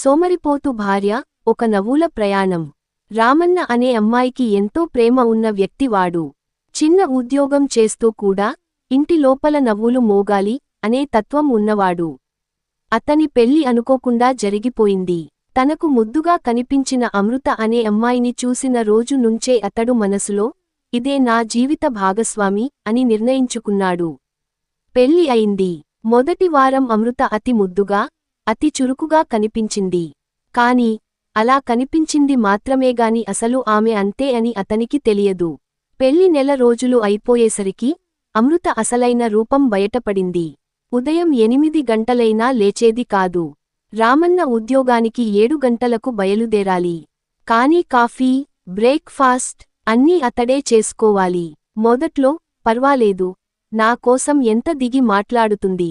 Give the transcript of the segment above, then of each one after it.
సోమరిపోతు భార్య ఒక నవ్వుల ప్రయాణం. రామన్న అనే అమ్మాయికి ఎంతో ప్రేమ ఉన్న వ్యక్తివాడు. చిన్న ఉద్యోగం చేస్తూ కూడా ఇంటి లోపల నవ్వులు మోగాలి అనే తత్వం ఉన్నవాడు. అతని పెళ్ళి అనుకోకుండా జరిగిపోయింది. తనకు ముద్దుగా కనిపించిన అమృత అనే అమ్మాయిని చూసిన రోజు నుంచే అతడు మనసులో ఇదే నా జీవిత భాగస్వామి అని నిర్ణయించుకున్నాడు. పెళ్ళి అయింది. మొదటి వారం అమృత అతి ముద్దుగా అతి చురుకుగా కనిపించింది. కాని అలా కనిపించింది మాత్రమేగాని అసలు ఆమె అంతే అని అతనికి తెలియదు. పెళ్ళి నెల రోజులు అయిపోయేసరికి అమృత అసలైన రూపం బయటపడింది. ఉదయం ఎనిమిది గంటలైనా లేచేది కాదు. రామన్న ఉద్యోగానికి ఏడు గంటలకు బయలుదేరాలి. కాని కాఫీ బ్రేక్ఫాస్ట్ అన్నీ అతడే చేసుకోవాలి. మొదట్లో పర్వాలేదు. నా కోసం ఎంత దిగి మాట్లాడుతుంది?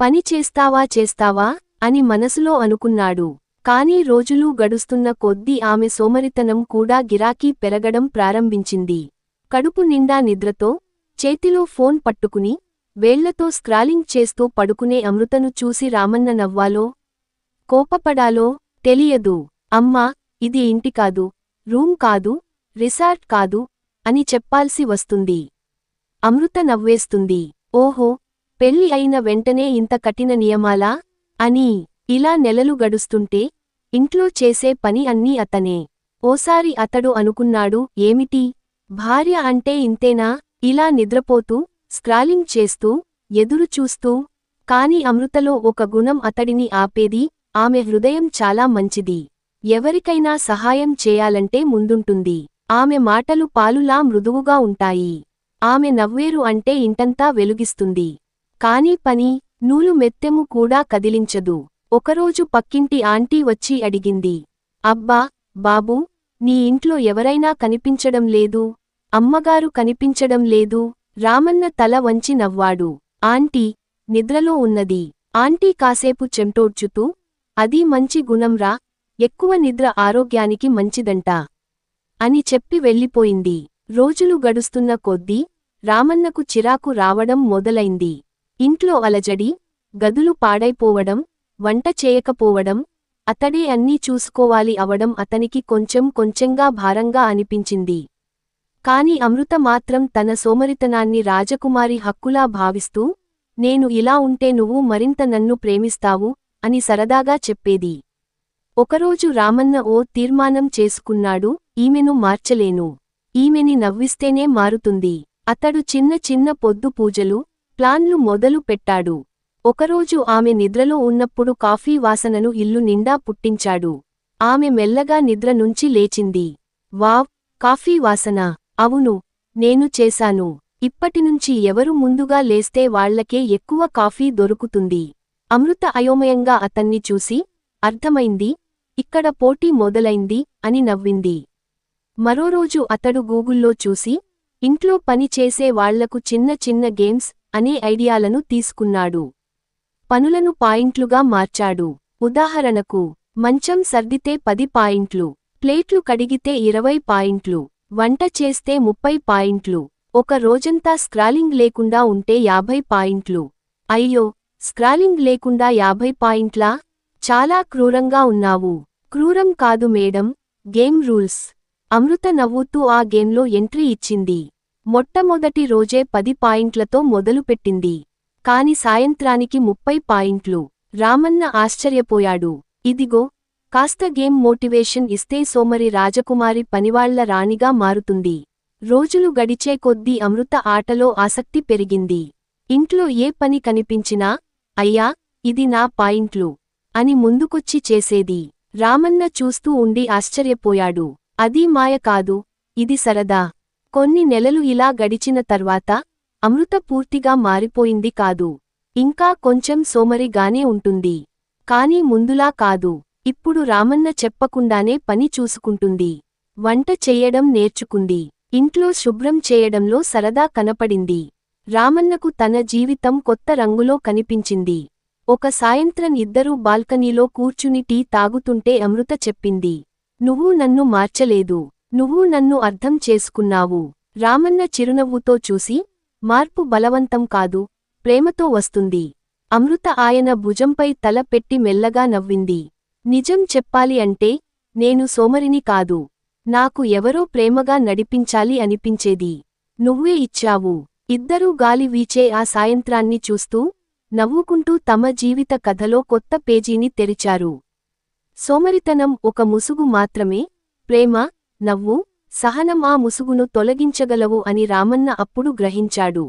పని చేస్తావా చేస్తావా? అని మనసులో అనుకున్నాడు. కాని రోజులూ గడుస్తున్న కొద్దీ ఆమె సోమరితనం కూడా గిరాకీ పెరగడం ప్రారంభించింది. కడుపు నిండా నిద్రతో చేతిలో ఫోన్ పట్టుకుని వేళ్ళతో స్క్రాలింగ్ చేస్తూ పడుకునే అమృతను చూసి రామన్న నవ్వాలో కోపపడాలో తెలియదు. అమ్మా ఇది ఇంటి కాదు రూమ్ కాదు రిసార్ట్ కాదు అని చెప్పాల్సి వస్తుంది. అమృత నవ్వేస్తుంది. ఓహో పెళ్ళి అయిన వెంటనే ఇంత కఠిన నియమాలా? అని ఇలా నెలలు గడుస్తుంటే ఇంట్లో చేసే పని అన్నీ అతనే. ఓసారి అతడు అనుకున్నాడు ఏమిటి? భార్య అంటే ఇంతేనా? ఇలా నిద్రపోతూ స్క్రాలింగ్ చేస్తూ ఎదురుచూస్తూ కాని అమృతలో ఒక గుణం అతడిని ఆపేది ఆమె హృదయం చాలా మంచిది. ఎవరికైనా సహాయం చేయాలంటే ముందుంటుంది. ఆమె మాటలు పాలులా మృదువుగా ఉంటాయి. ఆమె నవ్వేరు అంటే ఇంటంతా వెలుగిస్తుంది. కాని పని నూలు మెత్తెము కూడా కదిలించదు. ఒకరోజు పక్కింటి ఆంటీ వచ్చి అడిగింది అబ్బా బాబూ నీ ఇంట్లో ఎవరైనా కనిపించడం లేదు? అమ్మగారు కనిపించడం లేదు? రామన్న తల వంచి నవ్వాడు. ఆంటీ నిద్రలో ఉన్నది. ఆంటీ కాసేపు చెంటోడ్చుతూ అది మంచి గుణంరా ఎక్కువ నిద్ర ఆరోగ్యానికి మంచిదంట అని చెప్పి వెళ్ళిపోయింది. రోజులు గడుస్తున్న కొద్దీ రామన్నకు చిరాకు రావడం మొదలైంది. ఇంట్లో అలజడి గదులు పాడైపోవడం వంట చేయకపోవడం అతడే అన్నీ చూసుకోవాలి అవడం అతనికి కొంచెం కొంచెంగా భారంగా అనిపించింది. కాని అమృత మాత్రం తన సోమరితనాన్ని రాజకుమారి హక్కులా భావిస్తూ నేను ఇలా ఉంటే నువ్వు మరింత నన్ను ప్రేమిస్తావు అని సరదాగా చెప్పేది. ఒకరోజు రామన్న ఓ తీర్మానం చేసుకున్నాడు ఈమెను మార్చలేను. ఈమెని నవ్విస్తేనే మారుతుంది. అతడు చిన్న చిన్న పొద్దు పూజలు ప్లాన్లు మొదలు పెట్టాడు. ఒకరోజు ఆమె నిద్రలో ఉన్నప్పుడు కాఫీ వాసనను ఇల్లు నిండా పుట్టించాడు. ఆమె మెల్లగా నిద్ర నుంచి లేచింది. వావ్ కాఫీ వాసన. అవును నేను చేశాను. ఇప్పటినుంచి ఎవరు ముందుగా లేస్తే వాళ్ళకే ఎక్కువ కాఫీ దొరుకుతుంది అమృత అయోమయంగా అతన్ని చూసి అర్థమైంది. ఇక్కడ పోటీ మొదలైంది అని నవ్వింది. మరోరోజు అతడు గూగుల్లో చూసి ఇంట్లో పని చేసే వాళ్ళకు చిన్న చిన్న గేమ్స్ అనే ఐడియాలను తీసుకున్నాడు. పనులను పాయింట్లుగా మార్చాడు. ఉదాహరణకు మంచం సర్దితే పది పాయింట్లు ప్లేట్లు కడిగితే ఇరవై పాయింట్లు వంట చేస్తే ముప్పై పాయింట్లు ఒక రోజంతా స్క్రాలింగ్ లేకుండా ఉంటే యాభై పాయింట్లు. అయ్యో స్క్రాలింగ్ లేకుండా యాభై పాయింట్లా? చాలా క్రూరంగా ఉన్నావు. క్రూరం కాదు మేడం గేమ్ రూల్స్. అమృత నవ్వుతూ ఆ గేమ్లో ఎంట్రీ ఇచ్చింది. మొట్టమొదటి రోజే పది పాయింట్లతో మొదలుపెట్టింది. కాని సాయంత్రానికి ముప్పై పాయింట్లు. రామన్న ఆశ్చర్యపోయాడు. ఇదిగో కాస్త గేమ్ మోటివేషన్ ఇస్తే సోమరి రాజకుమారి పనివాళ్ళ రాణిగా మారుతుంది. రోజులు గడిచే కొద్దీ అమృత ఆటలో ఆసక్తి పెరిగింది. ఇంట్లో ఏ పని కనిపించినా అయ్యా ఇది నా పాయింట్లు అని ముందుకొచ్చి చేసేది. రామన్న చూస్తూ ఉండి ఆశ్చర్యపోయాడు. అదీ మాయ కాదు ఇది సరదా. కొన్ని నెలలు ఇలా గడిచిన తర్వాత అమృత పూర్తిగా మారిపోయింది కాదు. ఇంకా కొంచెం సోమరిగానే ఉంటుంది. కాని ముందులా కాదు. ఇప్పుడు రామన్న చెప్పకుండానే పని చూసుకుంటుంది. వంట చెయ్యడం నేర్చుకుంది. ఇంట్లో శుభ్రం చేయడంలో సరదా కనపడింది. రామన్నకు తన జీవితం కొత్త రంగులో కనిపించింది. ఒక సాయంత్రం ఇద్దరూ బాల్కనీలో కూర్చుని టీ తాగుతుంటే అమృత చెప్పింది. నువ్వు నన్ను మార్చలేదు. నువ్వు నన్ను అర్థం చేసుకున్నావు. రామన్న చిరునవ్వుతో చూసి మార్పు బలవంతం కాదు ప్రేమతో వస్తుంది. అమృత ఆయన భుజంపై తల పెట్టి మెల్లగా నవ్వింది. నిజం చెప్పాలి అంటే నేను సోమరిని కాదు. నాకు ఎవరో ప్రేమగా నడిపించాలి అనిపించేది. నువ్వే ఇచ్చావు. ఇద్దరూ గాలి వీచే ఆ సాయంత్రాన్ని చూస్తూ నవ్వుకుంటూ తమ జీవిత కథలో కొత్త పేజీని తెరిచారు. సోమరితనం ఒక ముసుగు మాత్రమే ప్రేమ నవ్వు సహనం ఆ ముసుగును తొలగించగలవు అని రామన్న అప్పుడు గ్రహించాడు.